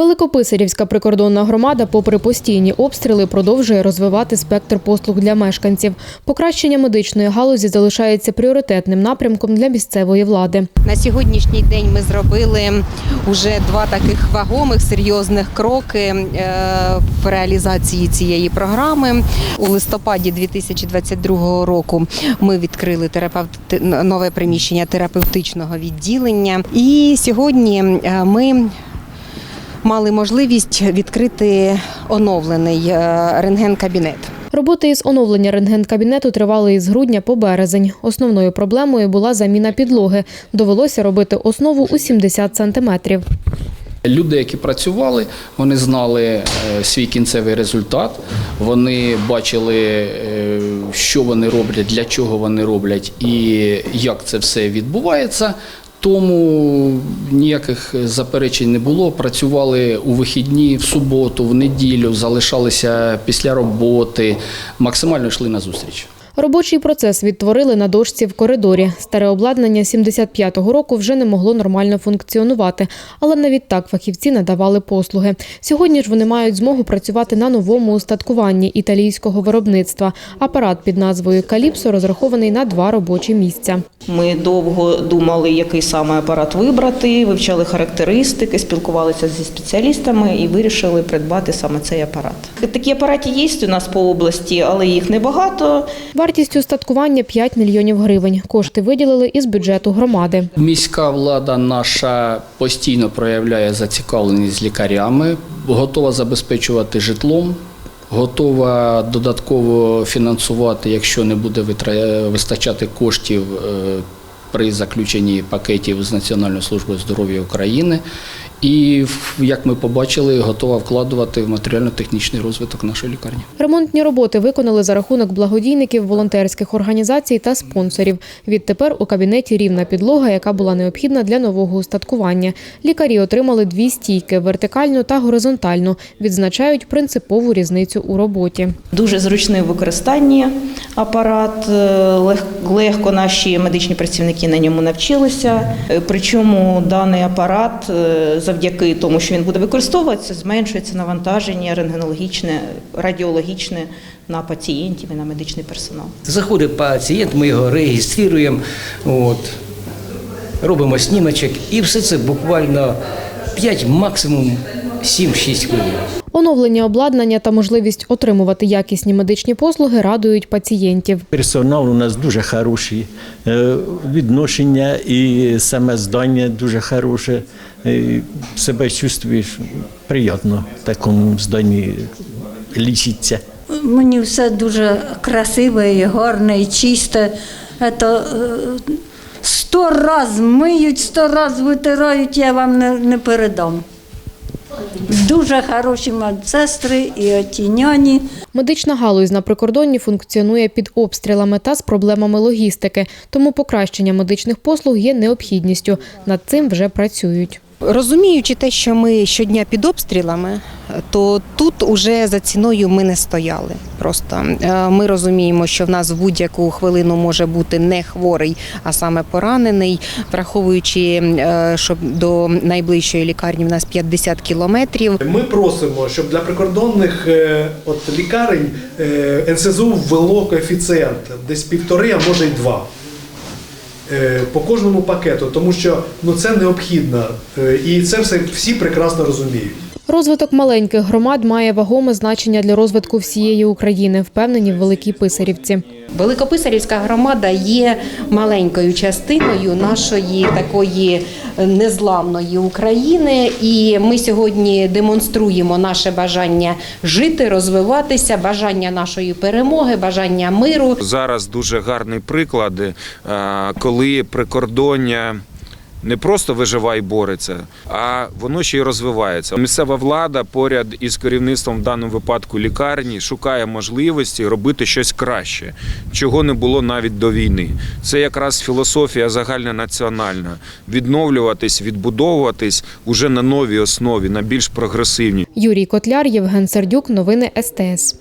Великописарівська прикордонна громада, попри постійні обстріли, продовжує розвивати спектр послуг для мешканців. Покращення медичної галузі залишається пріоритетним напрямком для місцевої влади. На сьогоднішній день ми зробили вже два таких вагомих серйозних кроки е, в реалізації цієї програми. У листопаді 2022 року ми відкрили терапевти... нове приміщення терапевтичного відділення. І сьогодні е, ми мали можливість відкрити оновлений е, рентген-кабінет. Роботи із оновлення рентген-кабінету тривали із грудня по березень. Основною проблемою була заміна підлоги. Довелося робити основу у 70 сантиметрів. Люди, які працювали, вони знали е, свій кінцевий результат. Вони бачили, е, що вони роблять, для чого вони роблять і як це все відбувається. Тому ніяких заперечень не було. Працювали у вихідні, в суботу, в неділю, залишалися після роботи, максимально йшли на зустріч. Робочий процес відтворили на дошці в коридорі. Старе обладнання 75-го року вже не могло нормально функціонувати, але навіть так фахівці надавали послуги. Сьогодні ж вони мають змогу працювати на новому устаткуванні італійського виробництва. Апарат під назвою Каліпсо розрахований на два робочі місця. Ми довго думали, який саме апарат вибрати, вивчали характеристики, спілкувалися зі спеціалістами і вирішили придбати саме цей апарат. Такі апарати є у нас по області, але їх небагато. Вартість устаткування 5 мільйонів гривень. Кошти виділили із бюджету громади. Міська влада наша постійно проявляє зацікавленість з лікарями, готова забезпечувати житлом, готова додатково фінансувати, якщо не буде витра- вистачати коштів е, при заключенні пакетів з Національною службою здоров'я України. І, як ми побачили, готова вкладувати в матеріально-технічний розвиток нашої лікарні. Ремонтні роботи виконали за рахунок благодійників, волонтерських організацій та спонсорів. Відтепер у кабінеті рівна підлога, яка була необхідна для нового устаткування. Лікарі отримали дві стійки вертикальну та горизонтальну. Відзначають принципову різницю у роботі. Дуже зручний в використанні апарат. е, Легко наші медичні працівники на ньому навчилися. Е, Причому даний апарат, е, завдяки тому, що він буде використовуватися, зменшується навантаження рентгенологічне, радіологічне на пацієнтів і на медичний персонал. Заходить пацієнт, ми його реєструємо, от, робимо снімочок і все це буквально 5, максимум 7-6 хвилин. Оновлення обладнання та можливість отримувати якісні медичні послуги радують пацієнтів. Персонал у нас дуже хороший, е, відношення і саме здання дуже хороше. Е, Себе чувствуєш приємно в такому зданні лічиться. Мені все дуже красиве і гарне, і чисте. Это, е, сто раз миють, сто раз витирають, я вам не, не передам. Дуже хороші медсестри і отіняні. Медична галузь на прикордонні функціонує під обстрілами та з проблемами логістики, тому покращення медичних послуг є необхідністю. Над цим вже працюють. Розуміючи те, що ми щодня під обстрілами, то тут уже за ціною ми не стояли. Просто Е, ми розуміємо, що в нас в будь-яку хвилину може бути не хворий, а саме поранений, враховуючи, е, що до найближчої лікарні в нас 50 кілометрів. Ми просимо, щоб для прикордонних е, от лікарень НСЗУ ввело коефіцієнт десь півтори, а може й два. По кожному пакету, тому що ну це необхідно, і це все всі прекрасно розуміють. Розвиток маленьких громад має вагоме значення для розвитку всієї України, впевнені в Великій Писарівці. Великописарівська громада є маленькою частиною нашої такої незламної України, і ми сьогодні демонструємо наше бажання жити, розвиватися, бажання нашої перемоги, бажання миру. Зараз дуже гарний приклад, е, коли прикордоння. Не просто виживає і бореться, а воно ще й розвивається. Місцева влада поряд із керівництвом в даному випадку лікарні шукає можливості робити щось краще, чого не було навіть до війни. Це якраз філософія загальнонаціональна відновлюватись, відбудовуватись уже на новій основі, на більш прогресивній. Юрій Котляр, Євген Сердюк. Новини СТС.